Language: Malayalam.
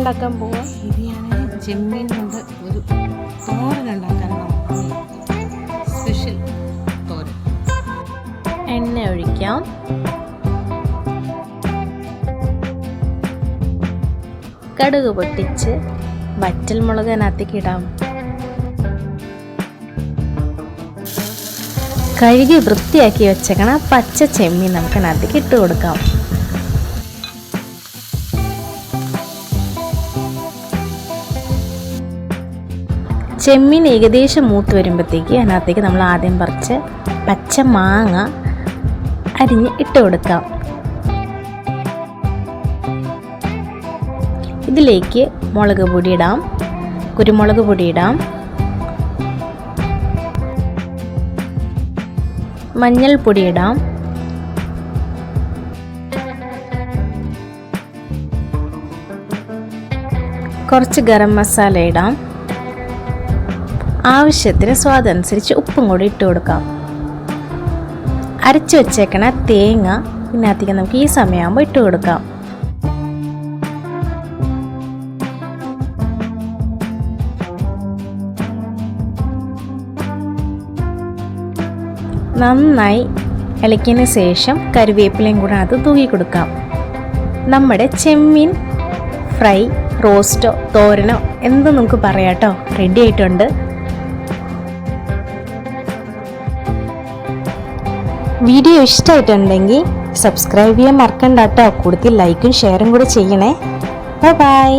ഉണ്ടാക്കാൻ പോവാ? ഇത് ഞാൻ ചെമ്മീൻ കൊണ്ട് ഒരു തോരൻ ഉണ്ടാക്കാനാണ് സ്പെഷ്യൽ തോരൻ. എണ്ണ ഒഴിക്കാം. കടുക് പൊട്ടിച്ച് വറ്റൽ മുളക് അതിനകത്തേക്ക് ഇടാം. കഴുകി വൃത്തിയാക്കി വെച്ചേക്കണ പച്ച ചെമ്മീൻ നമുക്ക് അതിനകത്തേക്ക് ഇട്ട് കൊടുക്കാം. ചെമ്മീൻ ഏകദേശം മൂത്ത് വരുമ്പോഴത്തേക്ക് അതിനകത്തേക്ക് നമ്മൾ ആദ്യം പറിച്ച് പച്ച മാങ്ങ അരിഞ്ഞ് ഇട്ട് കൊടുക്കാം. ഇതിലേക്ക് മുളക് പൊടി ഇടാം. കുരുമുളക് പൊടി ഇടാം. മഞ്ഞൾപ്പൊടി ഇടാം. കുറച്ച് ഗരം മസാല ഇടാം. ആവശ്യത്തിന് സ്വാദനുസരിച്ച് ഉപ്പും കൂടി ഇട്ട് കൊടുക്കാം. അരച്ചു വെച്ചേക്കണ തേങ്ങ ഇതിനകത്തേക്ക് നമുക്ക് ഈ സമയമാകുമ്പോൾ ഇട്ട് കൊടുക്കാം. നന്നായി ഇളക്കിയതിന് ശേഷം കറിവേപ്പിലയും കൂടെ അത് തൂക്കി കൊടുക്കാം. നമ്മുടെ ചെമ്മീൻ ഫ്രൈ റോസ്റ്റോ തോരനോ എന്ത് നമുക്ക് പറയാം കേട്ടോ. റെഡി ആയിട്ടുണ്ട്. വീഡിയോ ഇഷ്ടമായിട്ടുണ്ടെങ്കിൽ സബ്സ്ക്രൈബ് ചെയ്യാൻ മറക്കണ്ട കേട്ടോ. കൂടുതൽ ലൈക്കും ഷെയറും കൂടെ ചെയ്യണേ. ബൈ